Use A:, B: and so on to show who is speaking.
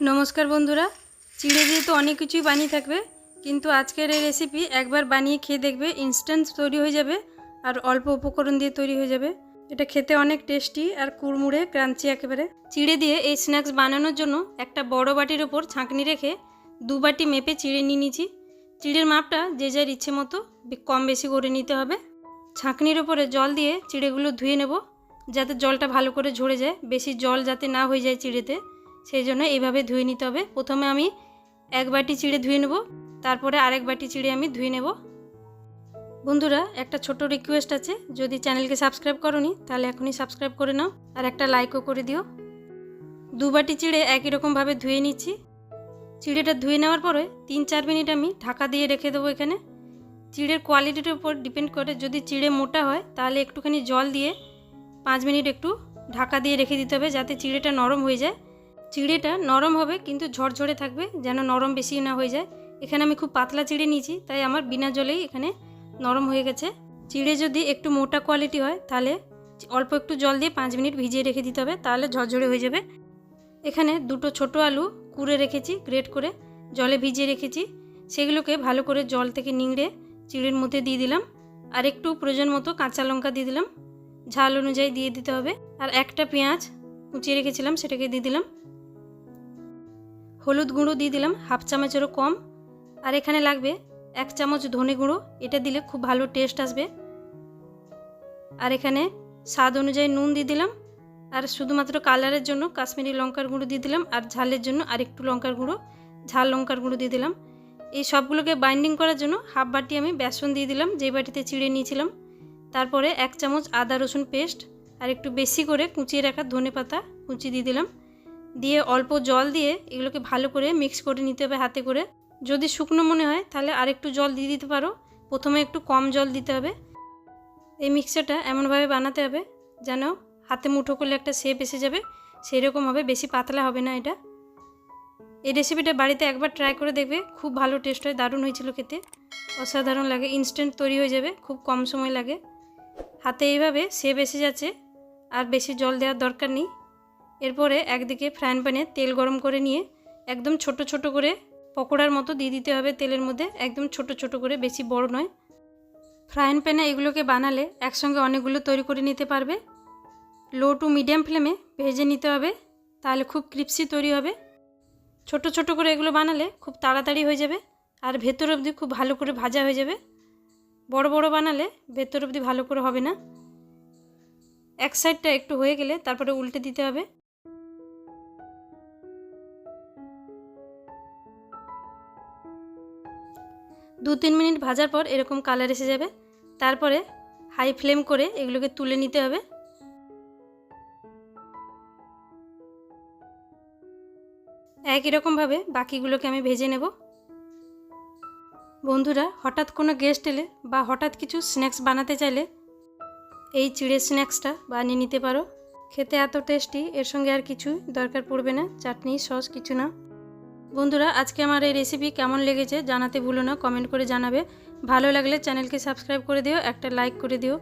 A: নমস্কার বন্ধুরা। চিড়ে দিয়ে তো অনেক কিছুই বানিয়ে থাকবে, কিন্তু আজকের এই রেসিপি একবার বানিয়ে খেয়ে দেখবে ইনস্ট্যান্ট তৈরি হয়ে যাবে আর অল্প উপকরণ দিয়ে তৈরি হয়ে যাবে। এটা খেতে অনেক টেস্টি আর কুড়মুড়ে ক্রাঞ্চি একেবারে। চিড়ে দিয়ে এই স্ন্যাক্স বানানোর জন্য একটা বড় বাটির ওপর ছাঁকনি রেখে দু বাটি মেপে চিড়ে নিয়ে নিয়েছি। চিড়ের মাপটা যে যার ইচ্ছে মতো কম বেশি করে নিতে হবে। ছাঁকনির ওপরে জল দিয়ে চিড়েগুলো ধুয়ে নেব, যাতে জলটা ভালো করে ঝরে যায়, বেশি জল যাতে না হয়ে যায় চিড়েতে। সেই জন্য এইভাবে ধুয়ে নিতে হবে। প্রথমে আমি এক বাটি চিড়ে ধুয়ে নেব, তারপরে আরেক বাটি চিড়ে আমি ধুয়ে নেব। বন্ধুরা, একটা ছোট রিকোয়েস্ট আছে। যদি চ্যানেলকে সাবস্ক্রাইব করনি, তাহলে এখনই সাবস্ক্রাইব করে নাও আর একটা লাইকও করে দিও। দু বাটি চিড়ে একই রকমভাবে ধুয়ে নিচ্ছি। চিড়েটা ধুয়ে নেওয়ার পরে তিন চার মিনিট আমি ঢাকা দিয়ে রেখে দেবো এখানে। চিড়ের কোয়ালিটির উপর ডিপেন্ড করে, যদি চিড়ে মোটা হয়, তাহলে একটুখানি জল দিয়ে পাঁচ মিনিট একটু ঢাকা দিয়ে রেখে দিতে হবে যাতে চিড়েটা নরম হয়ে যায়। চিড়েটা নরম হবে, কিন্তু ঝরঝরে থাকবে, যেন নরম বেশি না হয়ে যায়। এখানে আমি খুব পাতলা চিড়ে নিয়েছি, তাই আমার বিনা জলেই এখানে নরম হয়ে গেছে। চিড়ে যদি একটু মোটা কোয়ালিটি হয়, তাহলে অল্প একটু জল দিয়ে পাঁচ মিনিট ভিজিয়ে রেখে দিতে হবে, তাহলে ঝরঝরে হয়ে যাবে। এখানে দুটো ছোট আলু কুড়ে রেখেছি গ্রেট করে জলে ভিজিয়ে রেখেছি। সেগুলোকে ভালো করে জল থেকে নিংড়ে চিড়ের মধ্যে দিয়ে দিলাম। আর একটু প্রয়োজন মতো কাঁচা লঙ্কা দিয়ে দিলাম। ঝাল অনুযায়ী দিয়ে দিতে হবে। আর একটা পেঁয়াজ কুচিয়ে রেখেছিলাম, সেটাকে দিয়ে দিলাম। হলুদ গুঁড়ো দিয়ে দিলাম, হাফ চামচেরও কম। আর এখানে লাগবে এক চামচ ধনে গুঁড়ো, এটা দিলে খুব ভালো টেস্ট আসবে। আর এখানে স্বাদ অনুযায়ী নুন দিয়ে দিলাম। আর শুধুমাত্র কালারের জন্য কাশ্মীরি লঙ্কার গুঁড়ো দিয়ে দিলাম। আর ঝালের জন্য আরেকটু লঙ্কার গুঁড়ো, ঝাল লঙ্কার গুঁড়ো দিয়ে দিলাম। এই সবগুলোকে বাইন্ডিং করার জন্য হাফ বাটি আমি বেসন দিয়ে দিলাম যে বাটিতে চিড়ে নিয়েছিলাম। তারপরে এক চামচ আদা রসুন পেস্ট, আর একটু বেশি করে কুচিয়ে রাখা ধনে পাতা কুচি দিয়ে দিলাম। দিয়ে অল্প জল দিয়ে এগুলোকে ভালো করে মিক্স করে নিতে হবে হাতে করে। যদি শুকনো মনে হয়, তাহলে আরেকটু জল দিয়ে দিতে পারো। প্রথমে একটু কম জল দিতে হবে। এই মিক্সারটা এমনভাবে বানাতে হবে যেন হাতে মুঠো করলে একটা শেপ এসে যাবে। সেই রকম হবে, বেশি পাতলা হবে না এটা। এই রেসিপিটা বাড়িতে একবার ট্রাই করে দেখবে, খুব ভালো টেস্ট হয়, দারুণ হয়েছিল খেতে। অসাধারণ লাগে ইনস্ট্যান্ট তৈরি হয়ে যাবে, খুব কম সময় লাগে। হাতে এইভাবে শেপ এসে যাচ্ছে, আর বেশি জল দেওয়ার দরকার নেই। এরপরে একদিকে ফ্রাইন প্যানে তেল গরম করে নিয়ে একদম ছোট ছোট করে পকোড়ার মতো দিয়ে দিতে হবে তেলের মধ্যে, একদম ছোট ছোট করে, বেশি বড় নয়। ফ্রাইন প্যানে এগুলোকে বানালে একসঙ্গে অনেকগুলো তৈরি করে নিতে পারবে। লো টু মিডিয়াম ফ্লেমে ভেজে নিতে হবে, তাহলে খুব ক্রিপসি তৈরি হবে। ছোট ছোট করে এগুলো বানালে খুব তাড়াতাড়ি হয়ে যাবে আর ভেতর অবধি খুব ভালো করে ভাজা হয়ে যাবে। বড় বড় বানালে ভেতর অবধি ভালো করে হবে না। এক সাইডটা একটু হয়ে গেলে তারপরে উল্টে দিতে হবে। দু তিন মিনিট ভাজার পর এরকম কালার এসে যাবে। তারপরে হাই ফ্লেম করে এগুলোকে তুলে নিতে হবে। একই রকমভাবে বাকিগুলোকে আমি ভেজে নেব। বন্ধুরা, হঠাৎ কোনো গেস্ট এলে বা হঠাৎ কিছু স্ন্যাক্স বানাতে চাইলে এই চিড়ের স্ন্যাক্সটা বানিয়ে নিতে পারো। খেতে এত টেস্টি এর সঙ্গে আর কিছুই দরকার পড়বে না। চাটনি সস কিছু না। বন্ধুরা, আজকে আমার এই রেসিপি কেমন লেগেছে জানাতে ভুলো না কমেন্ট করে জানাবে। ভালো লাগলে চ্যানেলকে সাবস্ক্রাইব করে দিও, একটা লাইক করে দিও।